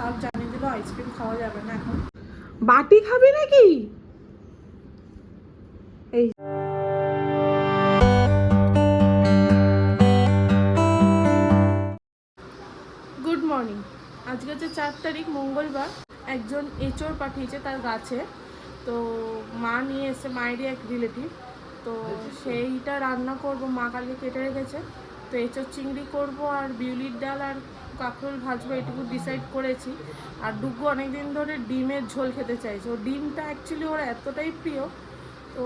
Surf জানিয়ে দিল ice cream খাওয়া যাবে না এখন। বাটি খাবি নাকি? এই গুড মর্নিং আজকে হচ্ছে চার তারিখ মঙ্গলবার। একজন এঁচড় পাঠিয়েছে তার গাছে। তো মা নিয়ে এসে মায়েরই এক রিলেটিভ তো সেইটা রান্না করব মা কালকে কেটে রেখেছে। তো এঁচড় চিংড়ি করব আর বিউলির ডাল আর কাঁকরোল ভাজবো এটুকু ডিসাইড করেছি। আর ডুগু অনেকদিন ধরে ডিমের ঝোল খেতে চাইছে। ও ডিমটা অ্যাকচুয়ালি ওর এতটাই প্রিয়, তো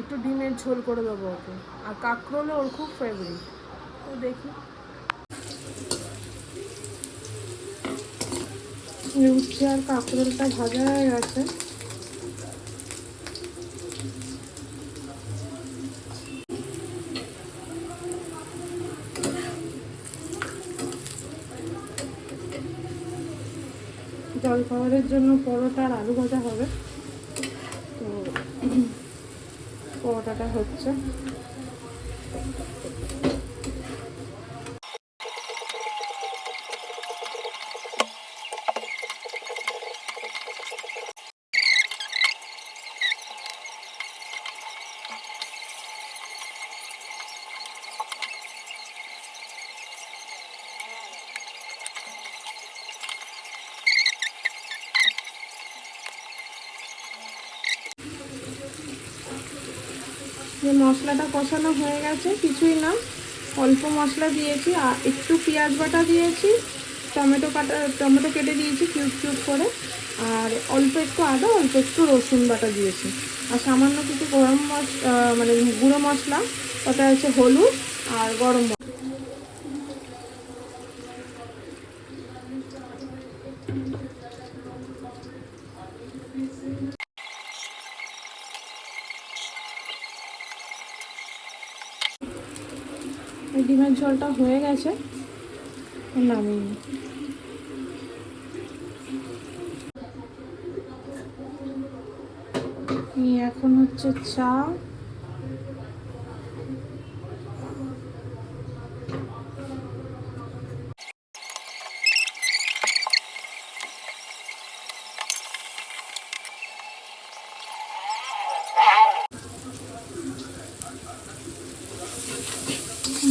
একটু ডিমের ঝোল করে দেবো ওকে। আর কাঁকরোলও ওর খুব ফেভারিট তো দেখি। উচ্ছে আর কাঁকরোলটা ভাজা হয়ে গেছে। খাবারের জন্য পরোটা আর আলু ভাজা হবে। তো পরোটাটা হচ্ছে। যে মশলাটা কষানো হয়ে গেছে, কিছুই না। অল্প মশলা দিয়েছি, আর একটু পেঁয়াজ বাটা দিয়েছি, টমেটো কাটা, টমেটো কেটে দিয়েছি কিউব কিউব করে, আর অল্প একটু আদা, অল্প একটু রসুন বাটা দিয়েছি। আর সামান্য কিছু গরম মশ মানে গুঁড়ো মশলা, ওটা হচ্ছে হলুদ আর গরম মশলা এই ডিমের ঝোলটা হয়ে গেছে নামিয়ে। এখন হচ্ছে চা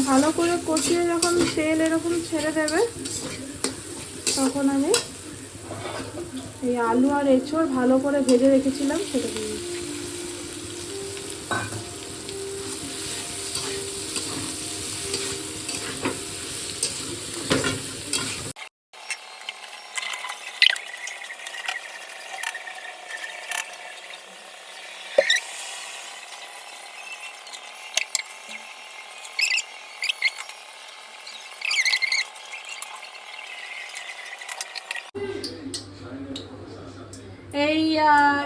ভালো করে কষিয়ে যখন তেল এরকম ছেড়ে দেবে। তখন আমি এই আলু আর এঁচড় ভালো করে ভেজে রেখেছিলাম সেটা দিয়ে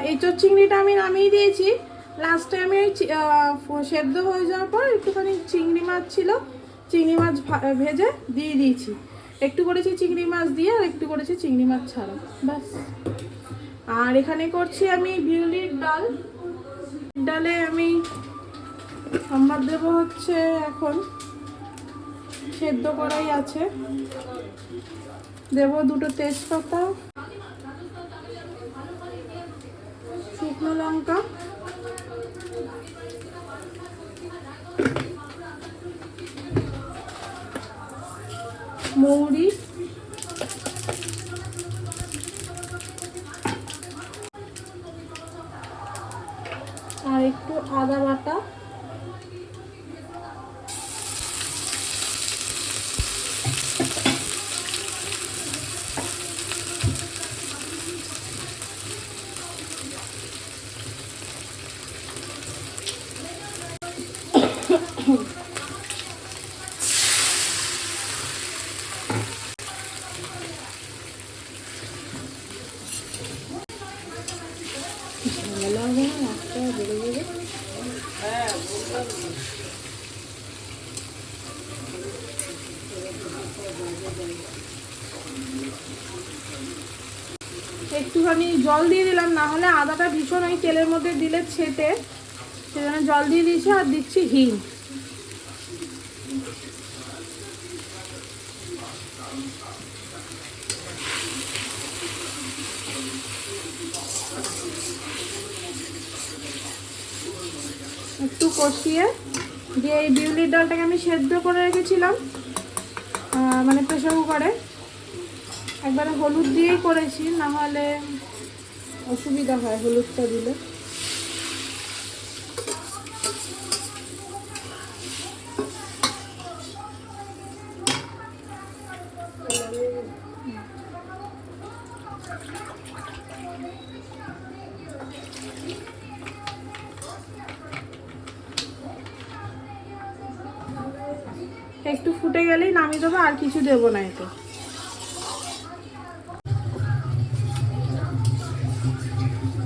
এই আহ, চিংড়িটা আমি নামিয়ে দিয়েছি। লাস্টে আমি ওই সেদ্ধ হয়ে যাওয়ার পর একটুখানি চিংড়ি মাছ ছিল। চিংড়ি মাছ ভেজে দিয়ে দিয়েছি। একটু করেছি চিংড়ি মাছ দিয়ে আর একটু করেছি চিংড়ি মাছ ছাড়া। ব্যাস। আর এখানে করছি আমি বিউলির ডাল। ডালে আমি সম্বাদ দেবো হচ্ছে এখন। সেদ্ধ করাই আছে। দেবো দুটো তেজপাতা। শুকনো লঙ্কা। মৌরি আর একটু আদা বাটা ঝামেলা হবে না বেড়ে যাবে একটুখানি জল দিয়ে দিলাম, না হলে আদাটা ভীষণ ওই তেলের মধ্যে দিলে ছেটে। সেজন্য জল দিয়ে দিয়েছি আর দিচ্ছি হিং। কষিয়ে দিয়ে এই বিউলির ডালটাকে আমি সেদ্ধ করে রেখেছিলাম মানে প্রেশার কুকারে। একবারে হলুদ দিয়েই করেছি, না হলে অসুবিধা হয় হলুদটা দিলে। দেবো না এতে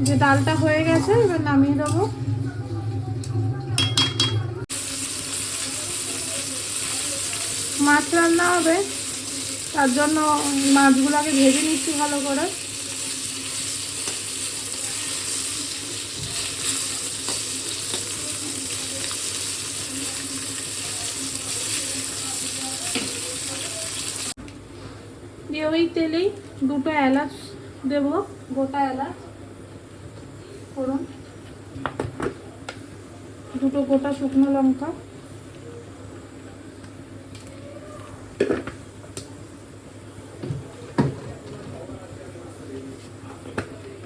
যে ডালটা হয়ে গেছে, এবার নামিয়ে দেবো। মাছ রান্না হবে, তার জন্য মাছগুলোকে ভেজে নিচ্ছি ভালো করে। ওই তেলেই দুটো এলাচ দেবো, গোটা এলাচ ফোড়ন দুটো গোটা শুকনো লঙ্কা।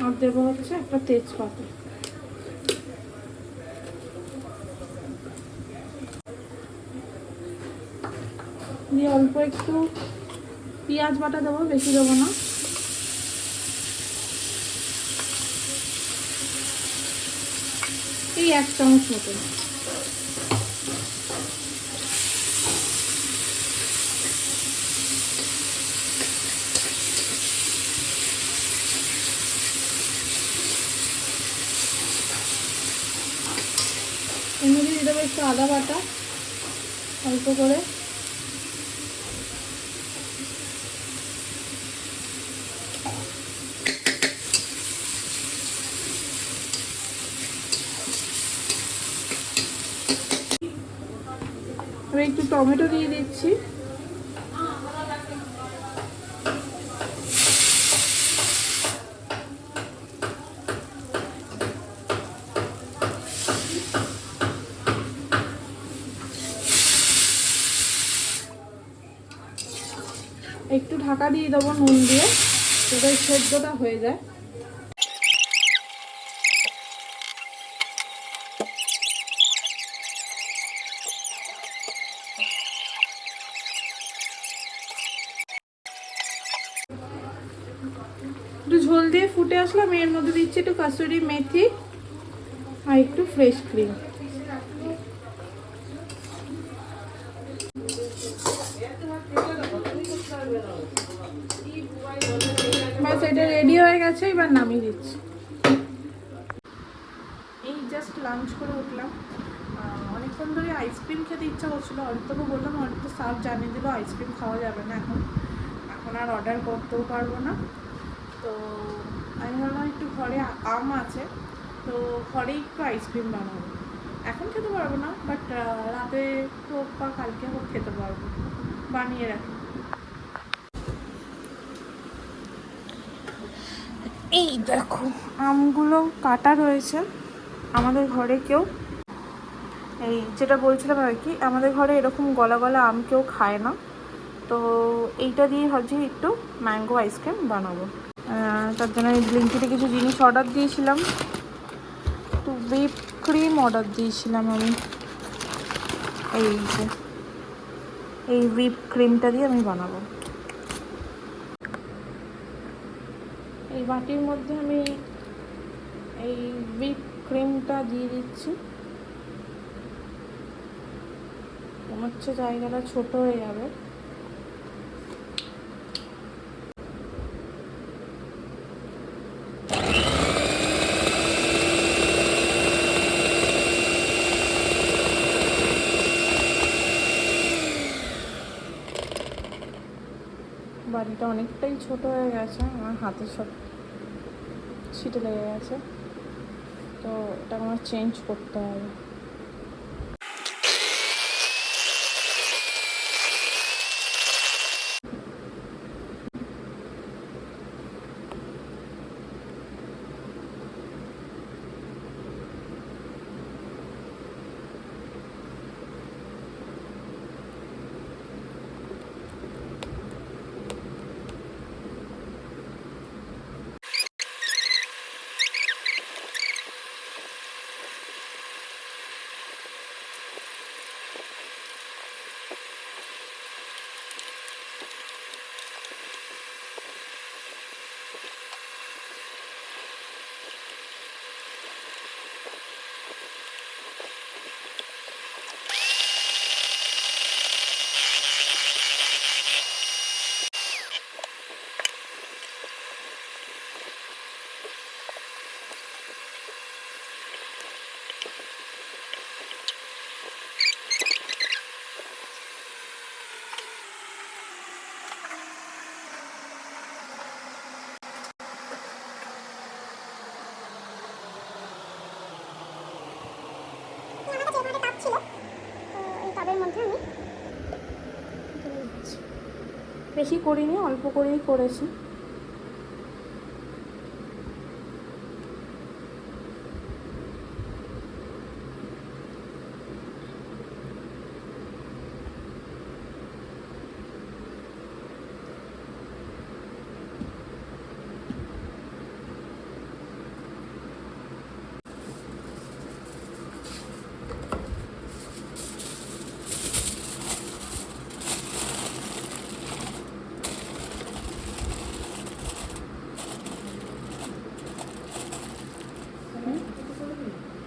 আর দেবো হচ্ছে একটা তেজপাতা। দিয়ে অল্প একটু পেঁয়াজ বাটা দেবো, বেশি দেবো না। এই এক চামচ মতো। মধ্যে দিয়ে দেবো একটু আদা বাটা, অল্প করে এবার একটু টমেটো দিয়ে দিচ্ছি। একটু ঢাকা দিয়ে দেবো নুন দিয়ে যাতে সেদ্ধটা হয়ে যায় একটু ঝোল ফুটে এর মধ্যে দিচ্ছি একটু কাসুরি মেথি আর একটু ফ্রেশ ক্রিম বাস এটা রেডি হয়ে গেছে, এবার নামিয়ে দিচ্ছি। এই জাস্ট লাঞ্চ করে উঠলাম। অনেকক্ষণ ধরে আইসক্রিম খেতে ইচ্ছা করছিল, অরিত্রকে বললাম, অরিত্র সার জানিয়ে দিল আইসক্রিম খাওয়া যাবে না এখন। এখন আর অর্ডার করতেও পারব না। তো আমি ভাবলাম একটু ঘরে আম আছে, তো ঘরে একটু আইসক্রিম বানাবো। এখন খেতে পারব না বাট রাতে হোক বা কালকে হোক খেতে পারব, বানিয়ে রাখি। এই দেখো, আমগুলো কাটা রয়েছে, আমাদের ঘরে কেউ, এই যেটা বলছিলাম আর কি, আমাদের ঘরে এরকম গলা গলা আম কেউ খায় না, তো এইটা দিয়ে ভাবছি একটু ম্যাঙ্গো আইসক্রিম বানাবো। তার জন্য আমি ব্লিঙ্কিতে কিছু জিনিস অর্ডার দিয়েছিলাম। একটু হুইপ ক্রিম অর্ডার দিয়েছিলাম আমি। এই যে, এই হুইপ ক্রিমটা দিয়ে আমি বানাবো। এই বাটির মধ্যে আমি এই হুইপ ক্রিমটা দিয়ে দিচ্ছি। মনে হচ্ছে জায়গাটা ছোট হয়ে যাবে। বাড়িটা অনেকটাই ছোট হয়ে গেছে, আমার হাতে সব ছিটে লেগে গেছে। তো এটা আমার চেঞ্জ করতে হবে। বেশি করিনি অল্প করেই করেছি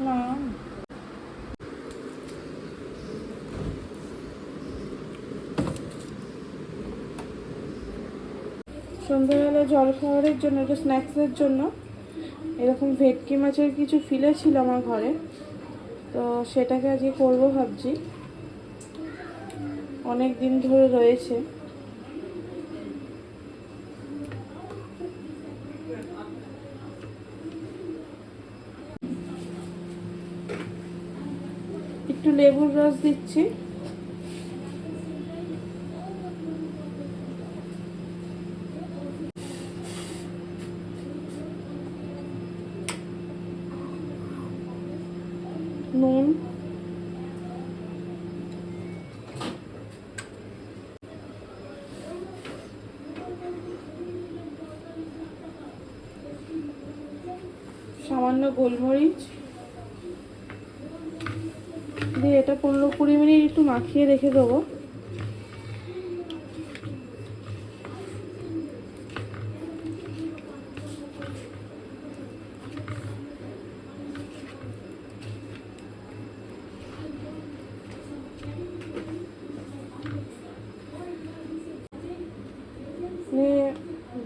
না সন্ধ্যাবেলা জল খাবারের জন্য, একটু স্ন্যাক্সের জন্য, এরকম ভেটকি মাছের কিছু ফিলে ছিল আমার ঘরে। তো সেটাকে আজকে করব ভাবছি। অনেক দিন ধরে রয়েছে। একটু লেবুর রস দিচ্ছি নুন সামান্য গোলমরিচ। দিয়ে এটা পনেরো কুড়ি মিনিট একটু মাখিয়ে রেখে দেবো।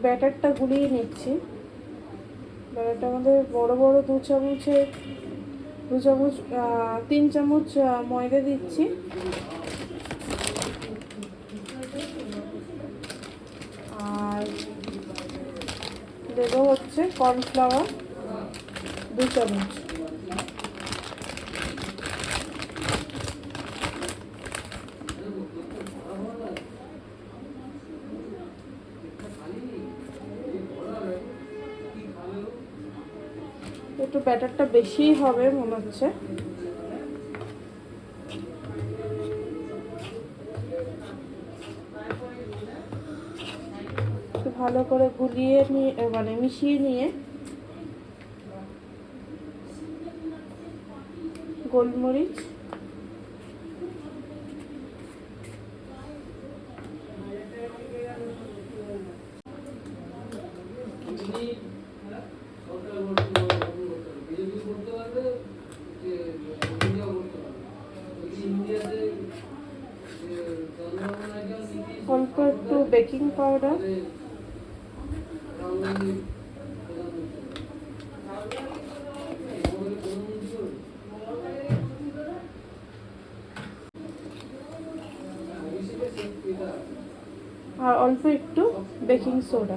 ব্যাটারটা গুলিয়ে নিচ্ছি। ব্যাটারটা আমাদের বড় বড় দু চামচের, দু চামচ তিন চামচ ময়দা দিচ্ছি। আর দেবো হচ্ছে কর্নফ্লাওয়ার দু চামচ। একটু ব্যাটারটা বেশিই হবে মনে হচ্ছে। ভালো করে গুলিয়ে নিয়ে মানে মিশিয়ে নিয়ে গোলমরিচ বেকিং পাউডার। আর অল্প একটু বেকিং সোডা।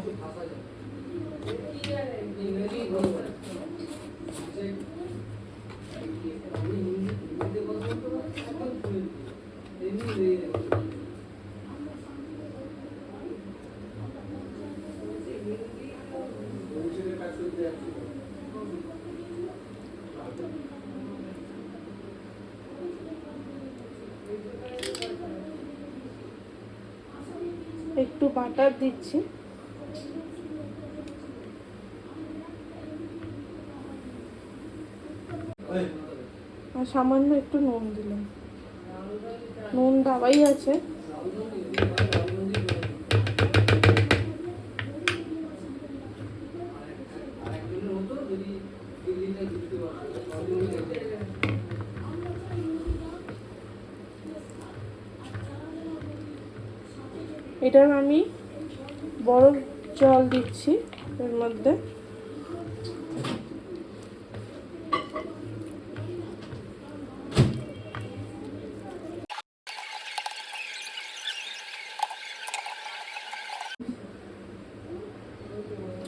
একটু বাটার দিচ্ছি। আর সামান্য একটু নুন দিলাম। নুন দাবাই আছে।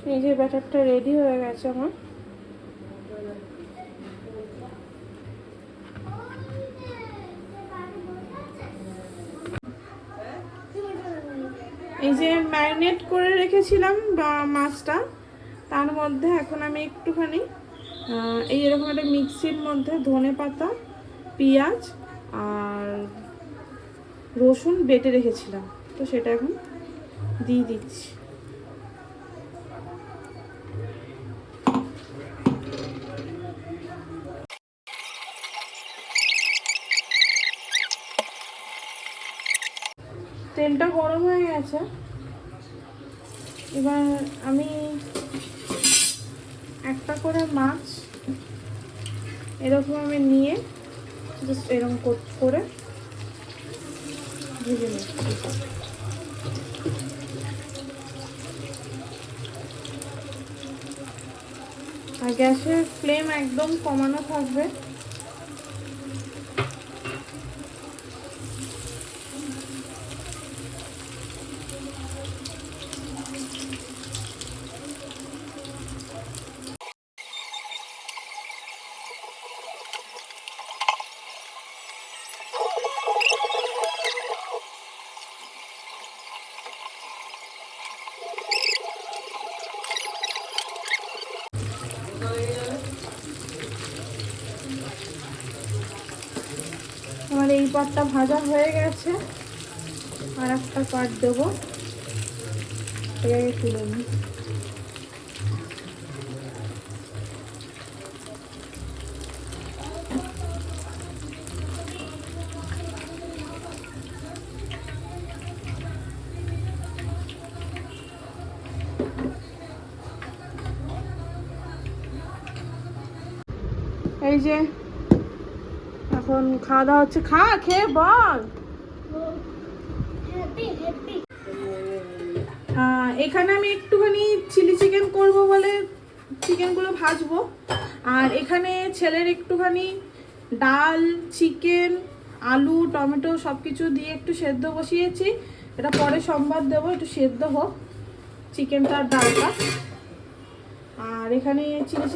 এই যে ব্যাটারটা রেডি হয়ে গেছে আমার। এই যে ম্যারিনেট করে রেখেছিলাম মাছটা, তার মধ্যে এখন আমি একটুখানি এই এরকম একটা মিক্সির মধ্যে ধনে পাতা, পেঁয়াজ আর রসুন বেটে রেখেছিলাম। তো সেটা এখন দিয়ে দিচ্ছি। তেলটা গরম হয়ে গেছে। এবার আমি একটা করে মাছ এরকম আমি নিয়ে জাস্ট এরকম করে ভেজে নিচ্ছি। আর গ্যাসের ফ্লেম একদম কমানো থাকবে। পাটটা ভাজা হয়ে গেছে। আর একটা পাট দেবো। তুলে নিই। এখন খাওয়া দাওয়া হচ্ছে। খা খেয়ে বল। এখানে আমি একটুখানি চিলি চিকেন করব বলে চিকেনগুলো ভাজবো। আর এখানে ছেলের একটুখানি ডাল চিকেন আলু টমেটো সব কিছু দিয়ে একটু সেদ্ধ বসিয়েছি। এটা পরে সম্বাদ দেবো একটু সেদ্ধ হোক চিকেনটা আর ডালটা। আর এখানে চিলি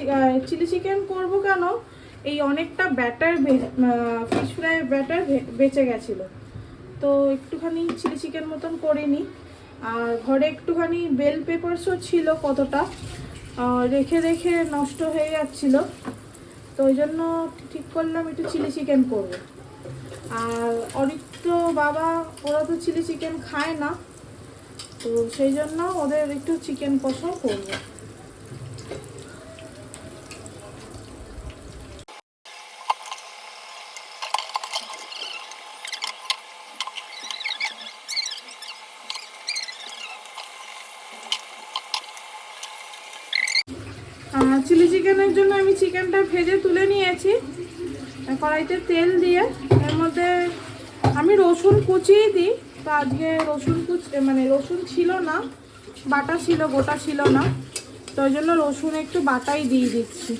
চিলি চিকেন করব কেন? এই অনেকটা ব্যাটার ফিশ ফ্রাই ব্যাটার বেঁচে গেছিল। তো একটুখানি চিলি চিকেন মতন করে নিই আর ঘরে একটুখানি বেল পেপারসও ছিল কতটা রেখে রেখে নষ্ট হয়ে যাচ্ছিল। তো ওই জন্য ঠিক করলাম একটু চিলি চিকেন করব। আর অরিত্র বাবা, ওরা তো চিলি চিকেন খায় না। তো সেই জন্য ওদের একটু চিকেন কষাও করব চিলি চিকেনের জন্য আমি চিকেনটা ভেজে তুলে নিয়েছি। কড়াইতে তেল দিয়ে। এর মধ্যে আমি রসুন কুচিয়ে দিই। তো আজকে রসুন কুচি মানে রসুন ছিল না, বাটা ছিল, গোটা ছিল না। তো ওই জন্য রসুন একটু বাটাই দিয়ে দিচ্ছি।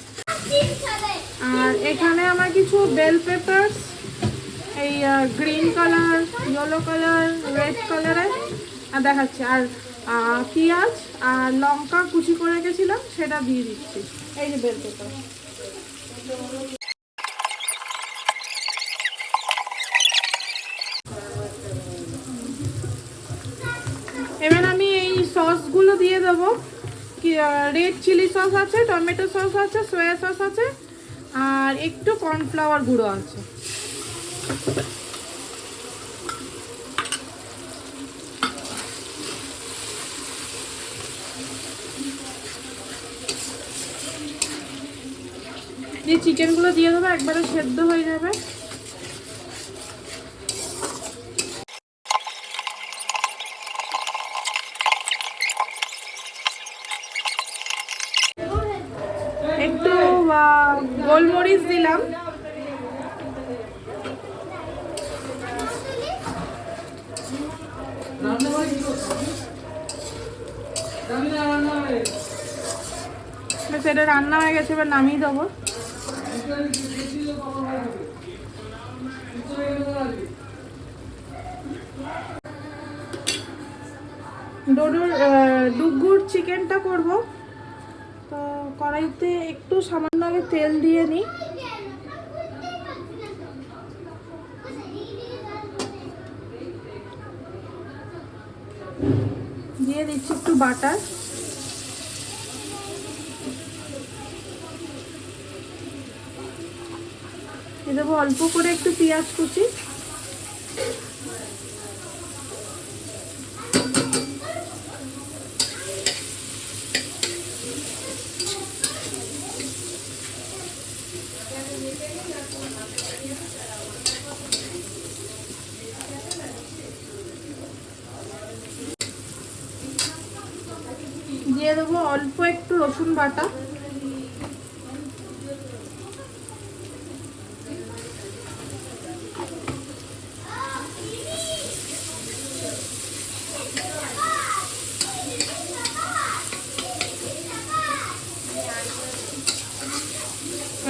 আর এখানে আমার কিছু বেল পেপার এই green colour yellow colour red কালারের আর দেখাচ্ছি। আর পেঁয়াজ আর লঙ্কা কুচি করে রেখেছিলাম, সেটা দিয়ে দিচ্ছি। এই যে বেল পেপার এবার আমি এই সসগুলো দিয়ে দেবো। রেড চিলি সস আছে, টমেটো সস আছে, সয়া সস আছে, আর একটু কর্নফ্লাওয়ার গুঁড়ো আছে। দিয়ে চিকেনগুলো দিয়ে দেবো একবারে সেদ্ধ হয়ে যাবে। একটু গোলমরিচ দিলাম। সেটা রান্না হয়ে গেছে এবার নামিয়ে দেবো। ডোডোর ডুগুর চিকেনটা করব। তো কড়াইতে একটু সামান্য আগে তেল দিয়ে নিই। দিয়ে দিচ্ছি একটু বাটার। দেবো অল্প করে একটু পেঁয়াজ কুচি। দিয়ে দেবো অল্প একটু রসুন বাটা।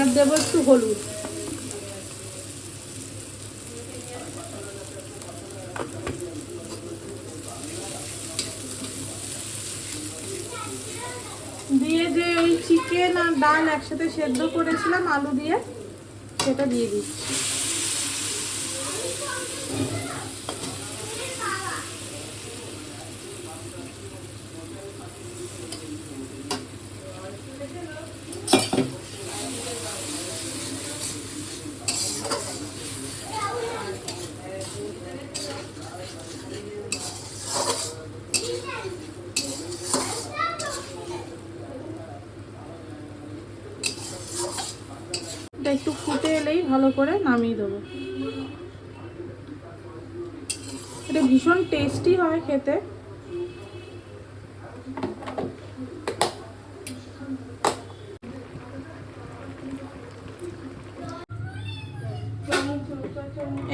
আর দেবো একটু হলুদ। দিয়ে যে ওই চিকেন আর ডাল একসাথে সেদ্ধ করেছিলাম, আলু দিয়ে, সেটা দিয়ে দিচ্ছি। এটা একটু ফুটে এলেই ভালো করে নামিয়ে দেবো। এটা ভীষণ টেস্টি হয় খেতে।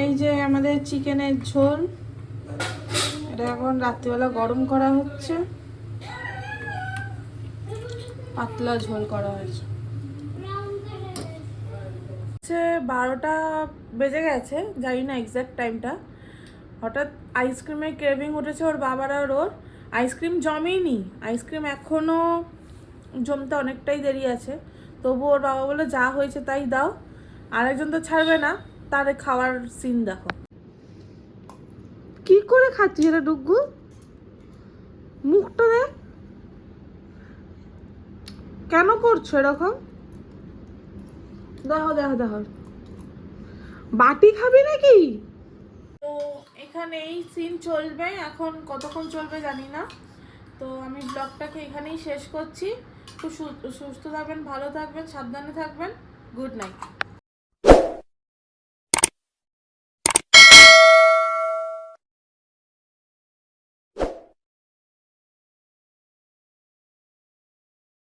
এই যে আমাদের চিকেনের ঝোল। এটা এখন রাত্রিবেলা গরম করা হচ্ছে। পাতলা ঝোল করা হয়েছে। হচ্ছে বারোটা বেজে গেছে, জানি না এক্স্যাক্ট টাইমটা হঠাৎ আইসক্রিমের ক্রেভিং উঠেছে ওর বাবার আর ওর। আইসক্রিম জমেইনি আইসক্রিম এখনও জমতে অনেকটাই দেরি আছে। তবু ওর বাবা বলে যা হয়েছে তাই দাও। আরেকজন তো ছাড়বে না, তার খাওয়ার সিন দেখো। কি করে খাচ্ছিস এটা, ডুগু? মুখটা দেখ। কেন করছ এরকম? দেখো দেখো দেখো বাটি খাবি নাকি? তো এখানে এই সিন চলবে, এখন কতক্ষণ চলবে জানি না। তো আমি ব্লগটাকে এখানেই শেষ করছি। খুব সুস্থ থাকবেন, ভালো থাকবেন, সাবধানে থাকবেন। Good night.